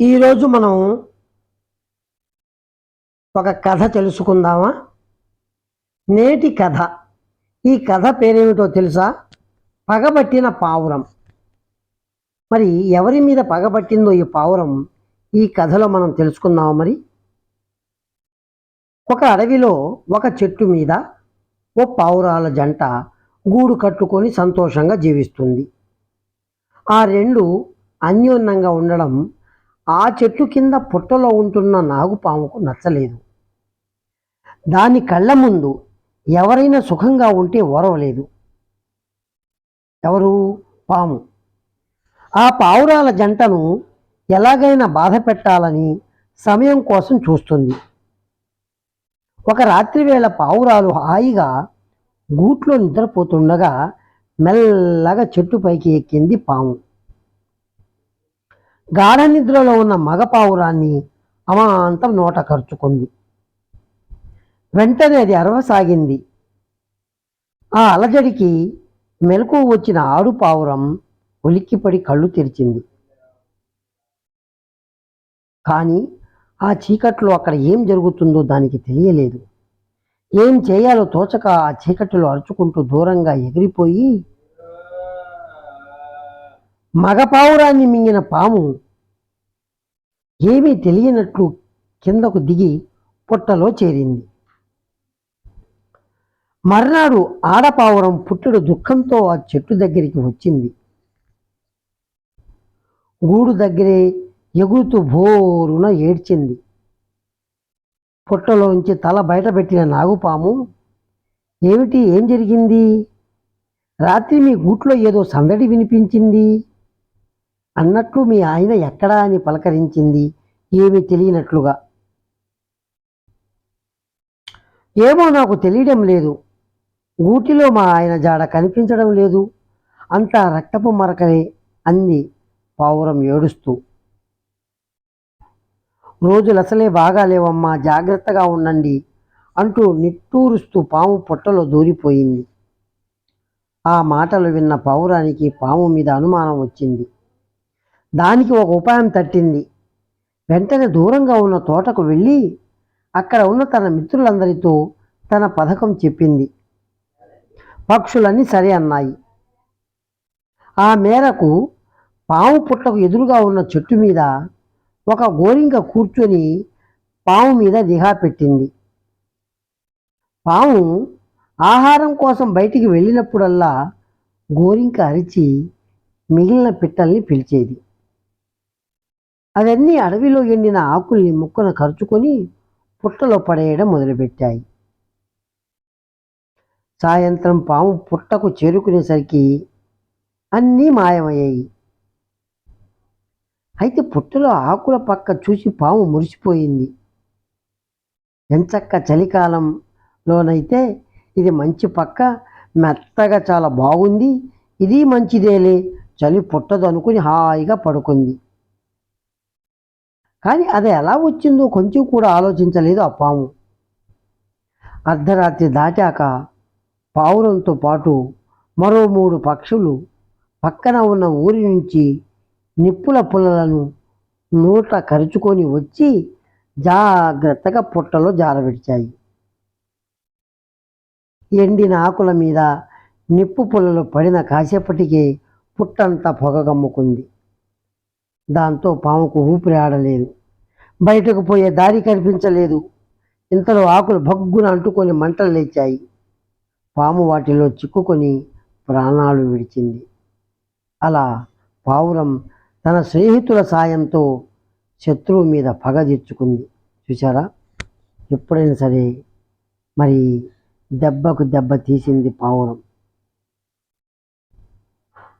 ఈరోజు మనం ఒక కథ తెలుసుకుందామా? నేటి కథ. ఈ కథ పేరేమిటో తెలుసా? పగబట్టిన పావురం. మరి ఎవరి మీద పగబట్టిందో ఈ పావురం ఈ కథలో మనం తెలుసుకుందామా మరి? ఒక అడవిలో ఒక చెట్టు మీద ఓ పావురాల జంట గూడు కట్టుకొని సంతోషంగా జీవిస్తుంది. ఆ రెండు అన్యోన్యంగా ఉండడం ఆ చెట్టు కింద పుట్టలో ఉంటున్న నాగుపాముకు నచ్చలేదు. దాని కళ్ళ ముందు ఎవరైనా సుఖంగా ఉంటే ఓరవలేదు. ఎవరు? పాము. ఆ పావురాల జంటను ఎలాగైనా బాధ పెట్టాలని సమయం కోసం చూస్తుంది. ఒక రాత్రివేళ పావురాలు హాయిగా గూట్లో నిద్రపోతుండగా మెల్లగా చెట్టు పైకి ఎక్కింది పాము. గాఢ నిద్రలో ఉన్న మగ పావురాన్ని అమాంతం నోట ఖర్చుకుంది వెంటనే అది అరవసాగింది. ఆ అలజడికి మెలకు వచ్చిన ఆడు పావురం ఉలిక్కిపడి కళ్ళు తెరిచింది. కానీ ఆ చీకట్లో అక్కడ ఏం జరుగుతుందో దానికి తెలియలేదు. ఏం చేయాలో తోచక ఆ చీకటిలో అరుచుకుంటూ దూరంగా ఎగిరిపోయి మగ పావురాన్ని మింగిన పాము ఏమీ తెలియనట్లు కిందకు దిగి పుట్టలో చేరింది. మర్నాడు ఆడపావురం పుట్టుడు దుఃఖంతో ఆ చెట్టు దగ్గరికి వచ్చింది. గూడు దగ్గరే ఎగురుతూ భోరున ఏడ్చింది. పుట్టలోంచి తల బయటపెట్టిన నాగుపాము ఏమిటి? ఏం జరిగింది? రాత్రి మీ గూట్లో ఏదో సందడి వినిపించింది? అన్నట్లు మీ ఆయన ఎక్కడా అని పలకరించింది. ఏమి తెలియనట్లుగా. ఏమో నాకు తెలియడం లేదు. ఊటిలో మా ఆయన జాడ కనిపించడం లేదు. అంతా రక్తపు మరకలే అంది పావురం ఏడుస్తూ. రోజులు అసలే బాగాలేవమ్మా జాగ్రత్తగా ఉండండి అంటూ నిట్టూరుస్తూ పాము పొట్టలో దూరిపోయింది. ఆ మాటలు విన్న పావురానికి పాము మీద అనుమానం వచ్చింది. దానికి ఒక ఉపాయం తట్టింది. వెంటనే దూరంగా ఉన్న తోటకు వెళ్ళి అక్కడ ఉన్న తన మిత్రులందరితో తన పథకం చెప్పింది. పక్షులన్నీ సరే అన్నాయి. ఆ మేరకు పాము పుట్టకు ఎదురుగా ఉన్న చెట్టు మీద ఒక గోరింక కూర్చొని పాము మీద దిహా పెట్టింది. పాము ఆహారం కోసం బయటికి వెళ్ళినప్పుడల్లా గోరింక అరిచి మిగిలిన పిట్టల్ని పిలిచేది. అవన్నీ అడవిలో ఎండిన ఆకుల్ని ముక్కన ఖర్చుకొని పుట్టలో పడేయడం మొదలుపెట్టాయి. సాయంత్రం పాము పుట్టకు చేరుకునేసరికి అన్నీ మాయమయ్యాయి. అయితే పుట్టలో ఆకుల పక్క చూసి పాము మురిసిపోయింది. ఎంచక్క చలికాలంలోనైతే ఇది మంచి పక్క మెత్తగా చాలా బాగుంది ఇది మంచిదేలే చలి పుట్టదు అనుకుని హాయిగా పడుకుంది. కానీ అది ఎలా వచ్చిందో కొంచెం కూడా ఆలోచించలేదు ఆ పాము. అర్ధరాత్రి దాటాక పావురంతో పాటు మరో మూడు పక్షులు పక్కన ఉన్న ఊరి నుంచి నిప్పుల పుల్లలను నోట కరుచుకొని వచ్చి జాగ్రత్తగా పుట్టలో జారబెడిచాయి. ఎండిన ఆకుల మీద నిప్పు పుల్లలు పడిన కాసేపటికే పుట్టంతా పొగగమ్ముకుంది దాంతో పాముకు ఊపిరి ఆడలేదు. బయటకు పోయే దారి కనిపించలేదు. ఇంతలో ఆకులు భగ్గున అంటుకొని మంటలు లేచాయి. పాము వాటిలో చిక్కుకొని ప్రాణాలు విడిచింది. అలా పావురం తన స్నేహితుల సాయంతో శత్రువు మీద పగ తెచ్చుకుంది చూసారా ఎప్పుడైనా సరే మరి దెబ్బకు దెబ్బ తీసింది పావురం.